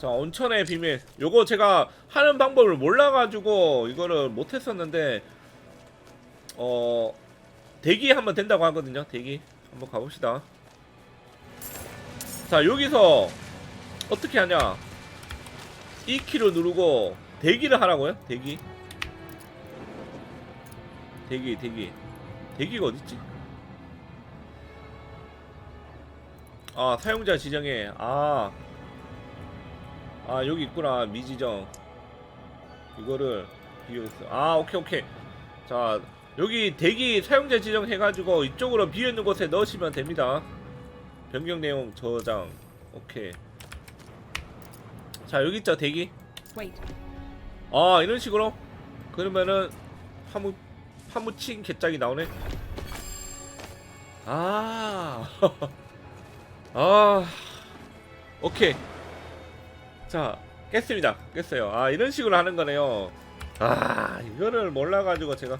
자 온천의 비밀. 요거 제가 하는 방법을 몰라가지고 이거를 못했었는데 어 대기 한번 된다고 하거든요. 대기. 한번 가봅시다. 자 여기서 어떻게 하냐? 2키로 누르고 대기를 하라고요? 대기. 대기 대기. 대기가 어딨지? 아 사용자 지정에 아 아 여기 있구나 미지정. 이거를 비교했어. 아 오케이 오케이. 자 여기 대기 사용자 지정 해가지고 이쪽으로 비어있는 곳에 넣으시면 됩니다. 변경 내용 저장. 오케이. 자 여기 있죠 대기. 아 이런 식으로? 그러면은 파무 파무친 개짝이 나오네? 아, 아, 오케이. 자, 깼습니다. 깼어요. 아, 이런 식으로 하는 거네요. 아, 이거를 몰라가지고 제가